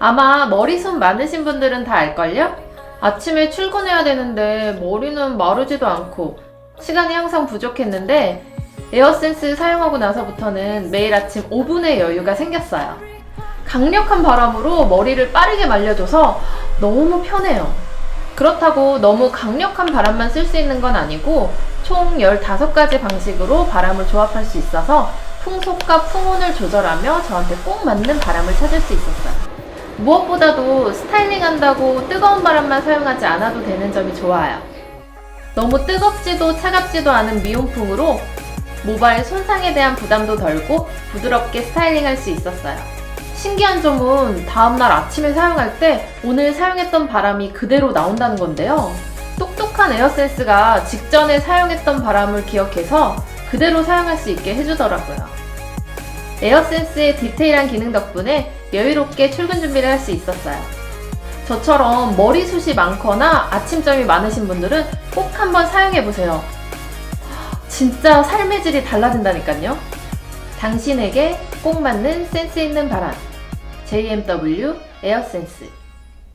아마 머리숱 많으신 분들은 다 알걸요? 아침에 출근해야 되는데 머리는 마르지도 않고 시간이 항상 부족했는데 에어센스 사용하고 나서부터는 매일 아침 5분의 여유가 생겼어요. 강력한 바람으로 머리를 빠르게 말려줘서 너무 편해요. 그렇다고 너무 강력한 바람만 쓸 수 있는 건 아니고 총 15가지 방식으로 바람을 조합할 수 있어서 풍속과 풍온을 조절하며 저한테 꼭 맞는 바람을 찾을 수 있었어요. 무엇보다도 스타일링 한다고 뜨거운 바람만 사용하지 않아도 되는 점이 좋아요. 너무 뜨겁지도 차갑지도 않은 미온풍으로 모발 손상에 대한 부담도 덜고 부드럽게 스타일링 할 수 있었어요. 신기한 점은 다음날 아침에 사용할 때 오늘 사용했던 바람이 그대로 나온다는 건데요. 똑똑한 에어센스가 직전에 사용했던 바람을 기억해서 그대로 사용할 수 있게 해주더라고요. 에어센스의 디테일한 기능 덕분에 여유롭게 출근 준비를 할 수 있었어요. 저처럼 머리숱이 많거나 아침점이 많으신 분들은 꼭 한번 사용해보세요. 진짜 삶의 질이 달라진다니까요. 당신에게 꼭 맞는 센스 있는 바람. JMW 에어센스.